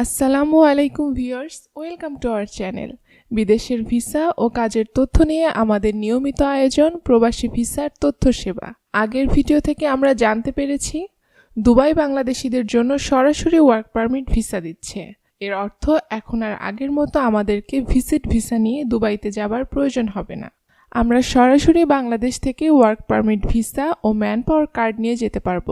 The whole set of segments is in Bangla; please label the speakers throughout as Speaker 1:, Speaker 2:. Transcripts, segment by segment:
Speaker 1: আসসালামু আলাইকুম viewers, welcome to our channel. বিদেশের ভিসা ও কাজের তথ্য নিয়ে আমাদের নিয়মিত আয়োজন প্রবাসী ভিসার তথ্য সেবা। আগের ভিডিও থেকে আমরা জানতে পেরেছি, দুবাই বাংলাদেশিদের জন্য সরাসরি ওয়ার্ক পারমিট ভিসা দিচ্ছে। এর অর্থ এখন আর আগের মতো আমাদেরকে ভিজিট ভিসা নিয়ে দুবাইতে যাবার প্রয়োজন হবে না। আমরা সরাসরি বাংলাদেশ থেকে ওয়ার্ক পারমিট ভিসা ও ম্যান পাওয়ার কার্ড নিয়ে যেতে পারব।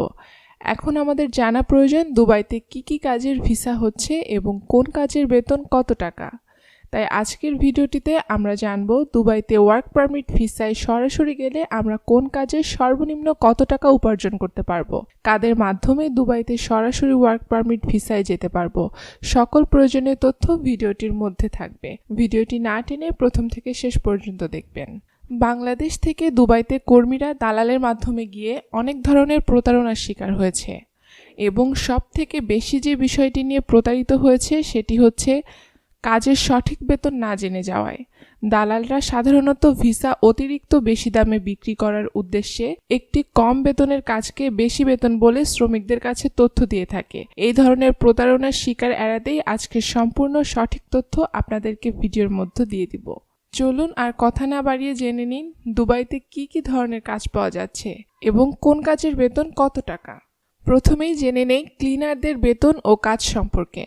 Speaker 1: এখন আমাদের জানা প্রয়োজন দুবাইতে কি কি কাজের ভিসা হচ্ছে এবং কোন কাজের বেতন কত টাকা। তাই আজকের ভিডিওটিতে আমরা জানব দুবাইতে ওয়ার্ক পারমিট ভিসায় সরাসরি গেলে আমরা কোন কাজের সর্বনিম্ন কত টাকা উপার্জন করতে পারব, কাদের মাধ্যমে দুবাইতে সরাসরি ওয়ার্ক পারমিট ভিসায় যেতে পারব, সকল প্রয়োজনীয় তথ্য ভিডিওটির মধ্যে থাকবে। ভিডিওটি না টেনে প্রথম থেকে শেষ পর্যন্ত দেখবেন। বাংলাদেশ থেকে দুবাইতে কর্মীরা দালালের মাধ্যমে গিয়ে অনেক ধরনের প্রতারণার শিকার হয়েছে। এবং সব থেকে বেশি যে বিষয়টি নিয়ে প্রতারিত হয়েছে সেটি হচ্ছে কাজের সঠিক বেতন না জেনে যাওয়ায়। দালালরা সাধারণত ভিসা অতিরিক্ত বেশি দামে বিক্রি করার উদ্দেশ্যে একটি কম বেতনের কাজকে বেশি বেতন বলে শ্রমিকদের কাছে তথ্য দিয়ে থাকে। এই ধরনের প্রতারণার শিকার এড়াতেই আজকের সম্পূর্ণ সঠিক তথ্য আপনাদেরকে ভিডিওর মধ্যে দিয়ে দিব। চলুন আর কথা না বাড়িয়ে জেনে নিন দুবাইতে কি কি ধরনের কাজ পাওয়া যাচ্ছে এবং কোন কাজের বেতন কত টাকা। প্রথমেই জেনে নেই ক্লিনারদের বেতন ও কাজ সম্পর্কে।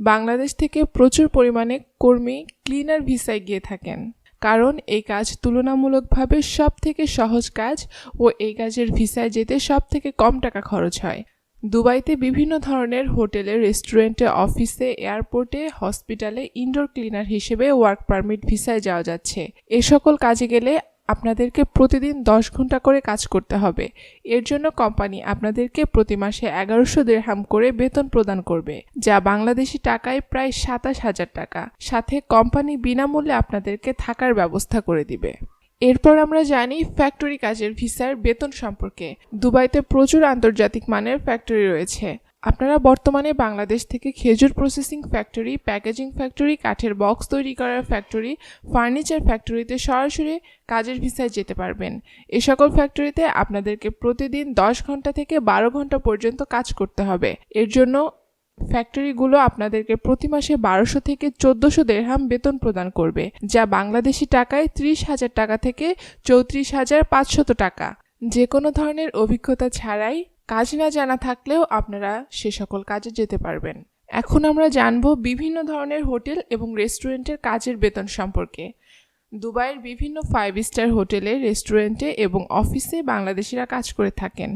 Speaker 1: বাংলাদেশ থেকে প্রচুর পরিমাণে কর্মী ক্লিনার ভিসায় গিয়ে থাকেন। কারণ এই কাজ তুলনামূলকভাবে সব থেকে সহজ কাজ ও এই কাজের ভিসায় যেতে সব থেকে কম টাকা খরচ হয়। দুবাইতে বিভিন্ন ধরনের হোটেলে, রেস্টুরেন্টে, অফিসে, এয়ারপোর্টে, হসপিটালে ইনডোর ক্লিনার হিসেবে ওয়ার্ক পারমিট ভিসায় যাওয়া যাচ্ছে। এ সকল কাজে গেলে আপনাদেরকে প্রতিদিন দশ ঘণ্টা করে কাজ করতে হবে। এর জন্য কোম্পানি আপনাদেরকে প্রতি মাসে এগারোশো দেড়হাম করে বেতন প্রদান করবে, যা বাংলাদেশি টাকায় প্রায় সাতাশ হাজার টাকা। সাথে কোম্পানি বিনামূল্যে আপনাদেরকে থাকার ব্যবস্থা করে দিবে। এরপর আমরা জানি ফ্যাক্টরি কাজের ভিসার বেতন সম্পর্কে। দুবাইতে প্রচুর আন্তর্জাতিক মানের ফ্যাক্টরি রয়েছে। আপনারা বর্তমানে বাংলাদেশ থেকে খেজুর প্রসেসিং ফ্যাক্টরি প্যাকেজিং ফ্যাক্টরি কাঠের বক্স তৈরি করার ফ্যাক্টরি ফার্নিচার ফ্যাক্টরিতে সরাসরি কাজের ভিসায় যেতে পারবেন। এ সকল ফ্যাক্টরিতে আপনাদেরকে প্রতিদিন দশ ঘণ্টা থেকে বারো ঘণ্টা পর্যন্ত কাজ করতে হবে। এর জন্য ফ্যাক্টরিগুলো আপনাদেরকে প্রতি মাসে বারোশো থেকে চোদ্দশো দেড়হাম বেতন প্রদান করবে, যা বাংলাদেশি টাকায় ত্রিশ হাজার টাকা থেকে চৌত্রিশ হাজার পাঁচশত টাকা। যে কোনো ধরনের অভিজ্ঞতা ছাড়াই কাজ না জানা থাকলেও আপনারা সে সকল কাজে যেতে পারবেন। এখন আমরা জানব বিভিন্ন ধরনের হোটেল এবং রেস্টুরেন্টের কাজের বেতন সম্পর্কে। দুবাইয়ের বিভিন্ন ফাইভ স্টার হোটেলে, রেস্টুরেন্টে এবং অফিসে বাংলাদেশিরা কাজ করে থাকেন।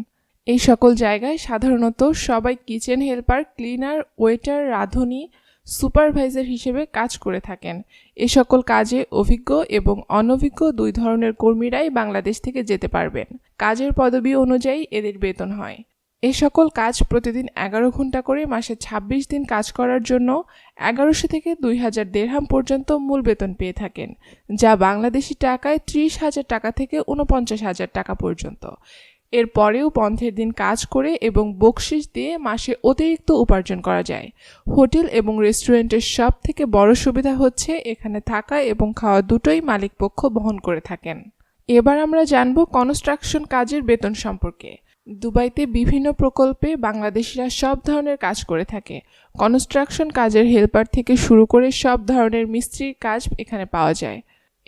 Speaker 1: এই সকল জায়গায় সাধারণত সবাই কিচেন হেল্পার, ক্লিনার, ওয়েটার, রাঁধুনি, সুপারভাইজার হিসেবে কাজ করে থাকেন। এ সকল কাজে অভিজ্ঞ এবং অনভিজ্ঞ দুই ধরনের কর্মীরাই বাংলাদেশ থেকে যেতে পারবেন। কাজের পদবি অনুযায়ী এদের বেতন হয়। এ সকল কাজ প্রতিদিন এগারো ঘণ্টা করে মাসে ২৬ দিন কাজ করার জন্য এগারোশো থেকে দুই হাজার দেড়হাম পর্যন্ত মূল বেতন পেয়ে থাকেন, যা বাংলাদেশি টাকায় ত্রিশ হাজার টাকা থেকে উনপঞ্চাশ হাজার টাকা পর্যন্ত। এর পরেও বন্ধের দিন কাজ করে এবং বকশিস দিয়ে মাসে অতিরিক্ত উপার্জন করা যায়। হোটেল এবং রেস্টুরেন্টের সব থেকে বড় সুবিধা হচ্ছে এখানে থাকা এবং খাওয়া দুটোই মালিকপক্ষ বহন করে থাকেন। এবার আমরা জানব কনস্ট্রাকশন কাজের বেতন সম্পর্কে। দুবাইতে বিভিন্ন প্রকল্পে বাংলাদেশিরা সব ধরনের কাজ করে থাকে। কনস্ট্রাকশন কাজের হেল্পার থেকে শুরু করে সব ধরনের মিস্ত্রির কাজ এখানে পাওয়া যায়।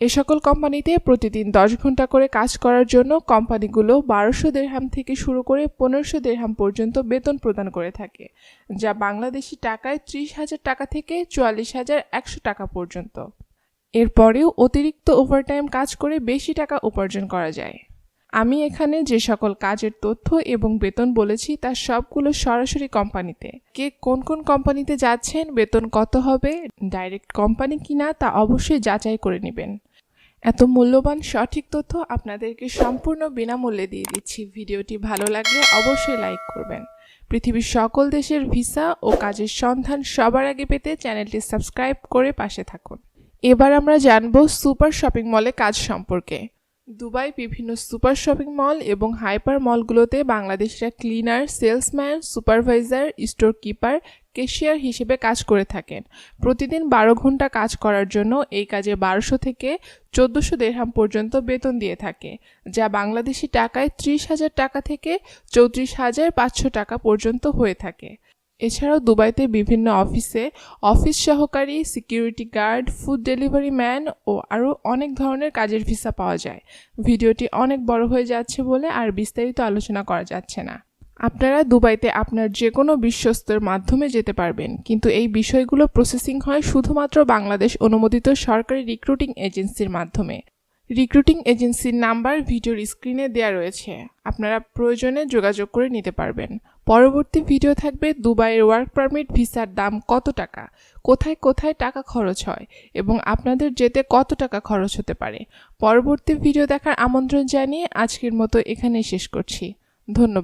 Speaker 1: এ সকল কোম্পানিতে প্রতিদিন দশ ঘণ্টা করে কাজ করার জন্য কোম্পানিগুলো বারোশো দেড়হাম থেকে শুরু করে পনেরোশো দেড়হাম পর্যন্ত বেতন প্রদান করে থাকে, যা বাংলাদেশি টাকায় ত্রিশ হাজার টাকা থেকে চুয়াল্লিশ হাজার একশো টাকা পর্যন্ত। এরপরেও অতিরিক্ত ওভারটাইম কাজ করে বেশি টাকা উপার্জন করা যায়। আমি এখানে যে সকল কাজের তথ্য এবং বেতন বলেছি তার সবগুলো সরাসরি কোম্পানিতে। কে কোন কোন কোম্পানিতে যাচ্ছেন, বেতন কত হবে ডাইরেক্ট কোম্পানি কিনা তা অবশ্যই যাচাই করে নেবেন। এত মূল্যবান সঠিক তথ্য আপনাদেরকে সম্পূর্ণ বিনামূল্যে দিয়ে দিচ্ছি। ভিডিওটি ভালো লাগলে অবশ্যই লাইক করবেন। পৃথিবীর সকল দেশের ভিসা ও কাজের সন্ধান সবার আগে পেতে চ্যানেলটি সাবস্ক্রাইব করে পাশে থাকুন। এবার আমরা জানব সুপার শপিং মলে কাজ সম্পর্কে। দুবাই বিভিন্ন সুপার শপিং মল এবং হাইপার মলগুলোতে বাংলাদেশিরা cleaner, salesman, supervisor storekeeper cashier হিসেবে কাজ করে থাকেন। প্রতিদিন বারো ঘণ্টা কাজ করার জন্য এই কাজে বারোশো থেকে চোদ্দোশো দেড়হাম পর্যন্ত বেতন দিয়ে থাকে, যা বাংলাদেশি টাকায় ত্রিশ হাজার টাকা থেকে চৌত্রিশ হাজার পাঁচশো টাকা পর্যন্ত হয়ে থাকে। এছাড়াও দুবাইতে বিভিন্ন অফিসে অফিস সহকারী, security guard, food delivery man ও আরও অনেক ধরনের কাজের ভিসা পাওয়া যায়। ভিডিওটি অনেক বড় হয়ে যাচ্ছে বলে আর বিস্তারিত আলোচনা করা যাচ্ছে না। আপনারা দুবাইতে আপনার যে কোনো বিশ্বস্তের মাধ্যমে যেতে পারবেন। কিন্তু এই বিষয়গুলো প্রসেসিং হয় শুধুমাত্র বাংলাদেশ অনুমোদিত সরকারি রিক্রুটিং এজেন্সির মাধ্যমে। রিক্রুটিং এজেন্সির নাম্বার ভিডিওর স্ক্রিনে দেওয়া রয়েছে। আপনারা প্রয়োজনে যোগাযোগ করে নিতে পারবেন। পরবর্তী ভিডিও থাকবে দুবাইয়ের ওয়ার্ক পারমিট ভিসার দাম কত টাকা? কোথায় কোথায় টাকা খরচ হয়? এবং আপনাদের যেতে কত টাকা খরচ হতে পারে? পরবর্তী ভিডিও দেখার আমন্ত্রণ জানিয়ে আজকের মতো এখানেই শেষ করছি। ধন্যবাদ।